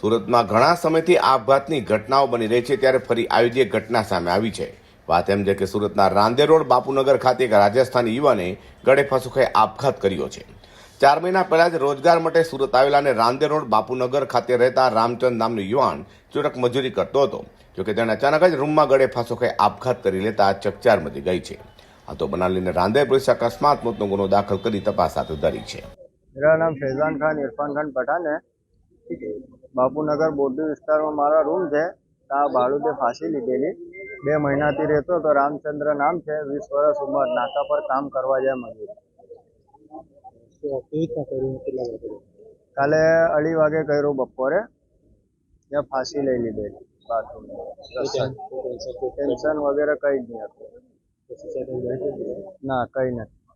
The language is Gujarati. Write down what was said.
સુરતમાં ઘણા સમયથી આપઘાતની ઘટનાઓ બની રહી છે, ત્યારે ફરી આવી જ એક ઘટના સામે આવી છે. વાત એમ છે કે સુરતના રાંદે રોડ બાપુનગર ખાતે એક રાજસ્થાની યુવાને ગળે ફસુખે આપઘાત કર્યો છે. ચાર મહિના પહેલા જ રોજગાર માટે સુરત આવેલા અને રાંદે રોડ બાપુનગર ખાતે રહેતા રામચંદ નામનો યુવાન ચોરક મજૂરી કરતો હતો. જોકે તેણે અચાનક જ રૂમમાં ગળે ફાંસોખે આપઘાત કરી લેતા ચકચાર મચી ગઈ છે. આ તો બનાલીને રાંદેર પોલીસે અકસ્માત મોતનો ગુનો દાખલ કરી તપાસ હાથ ધરી છે. મેરા નામ ફેઝાન ખાન ઇરફાન ખાન પઠાન હે. બાપુનગર બોડુ વિસ્તારમાં મારા રૂમ છે. ત્યાં ભાડું ફાંસી લીધેલી. બે મહિનાથી રહેતો તો રામચંદ્ર નામ છે. વીસ વર્ષ ઉંમર. નાકા પર કામ કરવા જાય મજૂર કાલે અઢી વાગે કર્યું બપોરે. ત્યાં ફાંસી લઈ લીધેલી. બાથરૂમ ટેન્શન વગેરે કઈ જ નહીં હતું. ના કઈ નથી.